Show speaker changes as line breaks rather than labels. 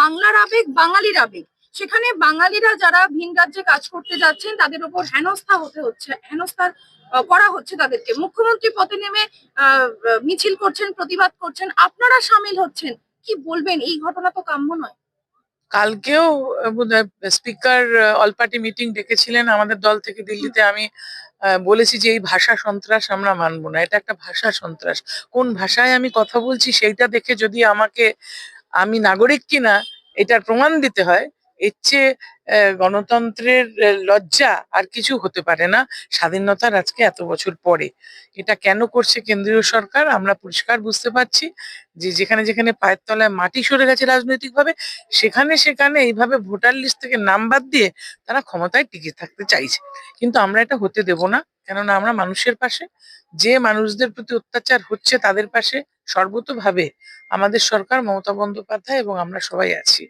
বাংলার আবেগ, বাঙালির আবেগ। সেখানে বাঙালিরা যারা ভিন রাজ্যে কাজ করতে যাচ্ছেন, তাদের উপর হেনস্থা হতে হচ্ছে হেনস্থার করা হচ্ছে তাদেরকে। মুখ্যমন্ত্রী পথে নেমে মিছিল করছেন, প্রতিবাদ করছেন, আপনারা সামিল হচ্ছেন। কি বলবেন? এই ঘটনা তো কাম্য নয়।
কালকেও স্পিকার অল পার্টি মিটিং ডেকেছিলেন আমাদের দল থেকে দিল্লিতে। আমি বলেছি যে এই ভাষা সন্ত্রাস আমরা মানবো না। এটা একটা ভাষা সন্ত্রাস। কোন ভাষায় আমি কথা বলছি, সেইটা দেখে যদি আমাকে আমি নাগরিক কিনা এটার প্রমাণ দিতে হয়। এর চেয়ে গণতন্ত্রের লজ্জা আর কিছু হতে পারে না স্বাধীনতার আজকে এত বছর পরে। এটা কেন করছে কেন্দ্রীয় সরকার আমরা পরিষ্কার বুঝতে পারছি যে যেখানে যেখানে পায়ের তলায় মাটি সরে গেছে রাজনৈতিকভাবে, সেখানে সেখানে এইভাবে ভোটার লিস্ট থেকে নাম বাদ দিয়ে তারা ক্ষমতায় টিকে থাকতে চাইছে। কিন্তু আমরা এটা হতে দেব না। কেননা আমরা মানুষের পাশে, যে মানুষদের প্রতি অত্যাচার হচ্ছে তাদের পাশে সর্বতোভাবে আমাদের সরকার মমতা বন্দ্যোপাধ্যায় এবং আমরা সবাই আছি।